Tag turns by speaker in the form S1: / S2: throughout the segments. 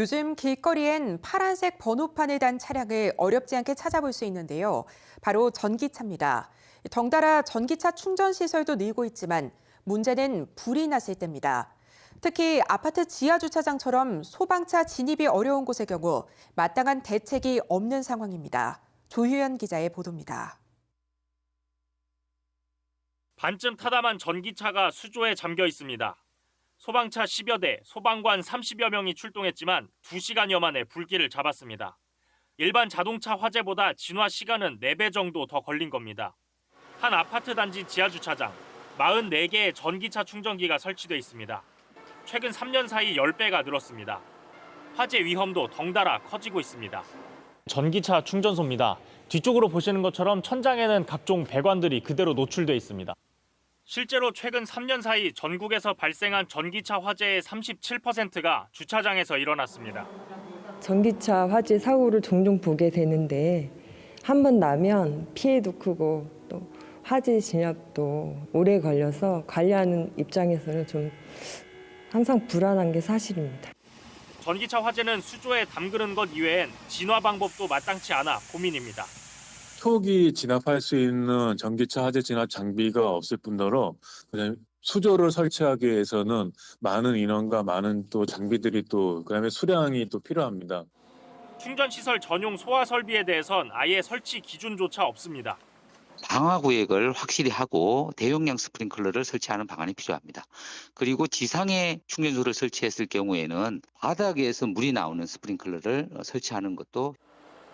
S1: 요즘 길거리엔 파란색 번호판을 단 차량을 어렵지 않게 찾아볼 수 있는데요. 바로 전기차입니다. 덩달아 전기차 충전 시설도 늘고 있지만 문제는 불이 났을 때입니다. 특히 아파트 지하 주차장처럼 소방차 진입이 어려운 곳의 경우 마땅한 대책이 없는 상황입니다. 조유연 기자의 보도입니다.
S2: 반쯤 타담한 전기차가 수조에 잠겨 있습니다. 소방차 10여 대, 소방관 30여 명이 출동했지만 2시간여 만에 불길을 잡았습니다. 일반 자동차 화재보다 진화 시간은 4배 정도 더 걸린 겁니다. 한 아파트 단지 지하 주차장, 44개의 전기차 충전기가 설치돼 있습니다. 최근 3년 사이 10배가 늘었습니다. 화재 위험도 덩달아 커지고 있습니다. 전기차 충전소입니다. 뒤쪽으로 보시는 것처럼 천장에는 각종 배관들이 그대로 노출돼 있습니다. 실제로 최근 3년 사이 전국에서 발생한 전기차 화재의 37%가 주차장에서 일어났습니다.
S3: 전기차 화재 사고를 종종 보게 되는데 한 번 나면 피해도 크고 또 화재 진압도 오래 걸려서 관리하는 입장에서는 좀 항상 불안한 게 사실입니다.
S2: 전기차 화재는 수조에 담그는 것 이외엔 진화 방법도 마땅치 않아 고민입니다.
S4: 초기 진압할 수 있는 전기차 화재 진압 장비가 없을 뿐더러 그다음에 수조를 설치하기 위해서는 많은 인원과 많은 또 장비들이 또 그다음에 수량이 또 필요합니다.
S2: 충전 시설 전용 소화 설비에 대해선 아예 설치 기준조차 없습니다.
S5: 방화 구역을 확실히 하고 대용량 스프링클러를 설치하는 방안이 필요합니다. 그리고 지상에 충전소를 설치했을 경우에는 바닥에서 물이 나오는 스프링클러를 설치하는 것도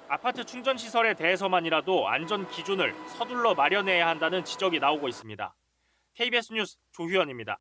S2: 아파트 충전 시설에 대해서만이라도 안전 기준을 서둘러 마련해야 한다는 지적이 나오고 있습니다. KBS 뉴스 조휴연입니다.